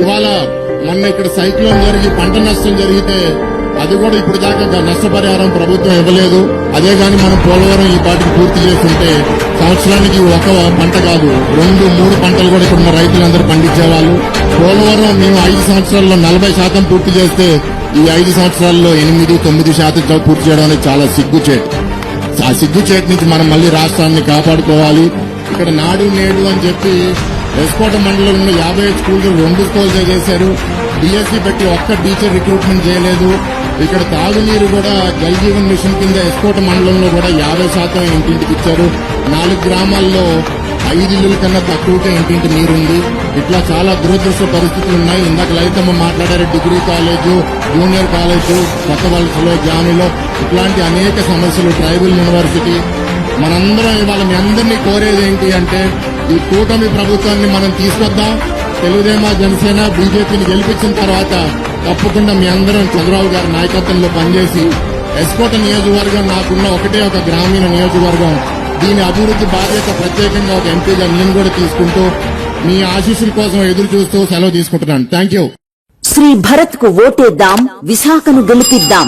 ఇవాళ మొన్న ఇక్కడ సైక్లోన్ జరిగి పంట నష్టం జరిగితే అది కూడా ఇప్పుడు దాకా నష్టపరిహారం ప్రభుత్వం ఇవ్వలేదు. అదే గాని మనం పోలవరం ఈ పాటికి పూర్తి చేస్తుంటే సంవత్సరానికి ఒక పంట కాదు రెండు మూడు పంటలు కూడా ఇక్కడ ఉన్న రైతులందరూ పండించేవాళ్ళు. పోలవరం మేము ఐదు సంవత్సరాల్లో నలభై శాతం పూర్తి చేస్తే ఈ ఐదు సంవత్సరాల్లో ఎనిమిది తొమ్మిది శాతం పూర్తి చేయడం అనేది చాలా సిగ్గుచేటు. ఆ సిగ్గుచేటు నుంచి మనం మళ్ళీ రాష్ట్రాన్ని కాపాడుకోవాలి. ఇక్కడ నాడు నేడు అని చెప్పి ఎస్కోట మండలంలో ఉన్న యాభై ఐదు స్కూల్స్ రెండు స్కూల్స్ చేశారు డిఎస్సి పెట్టి ఒక్క టీచర్ రిక్రూట్మెంట్ చేయలేదు. ఇక్కడ తాగునీరు కూడా జల్ జీవన్ మిషన్ కింద ఎస్కోట మండలంలో కూడా యాభై శాతం ఇంటింటికి ఇచ్చారు. నాలుగు గ్రామాల్లో ఐదు ఇల్లుల కన్నా తక్కువగా ఇంటింటి నీరుంది ఇట్లా చాలా దురదృష్ట పరిస్థితులు ఉన్నాయి. ఇందాక లలితమ్మ మాట్లాడారు డిగ్రీ కాలేజు జూనియర్ కాలేజు కొత్త వలసలో జానిలో ఇట్లాంటి అనేక సమస్యలు ట్రైబల్ యూనివర్సిటీ. మనందరం ఇవాళ మీ అందరినీ కోరేది ఏంటి అంటే ఈ కూటమి ప్రభుత్వాన్ని మనం తీసుకొద్దాం. తెలుగుదేమా జనసేన బీజేపీని గెలిపించిన తర్వాత తప్పకుండా మీ అందరం చంద్రబాబు గారి నాయకత్వంలో పనిచేసి ఎస్కోట నియోజకవర్గం నాకున్న ఒకటే ఒక గ్రామీణ నియోజకవర్గం. దీని అభివృద్ధి బాధ్యత ప్రత్యేకంగా ఒక ఎంపీగా నేను కూడా తీసుకుంటూ మీ ఆశీస్సుల కోసం ఎదురు చూస్తూ సెలవు తీసుకుంటున్నాను. థ్యాంక్ యూ శ్రీ భరత్కు ఓటేద్దాం విశాఖను గెలిపిద్దాం.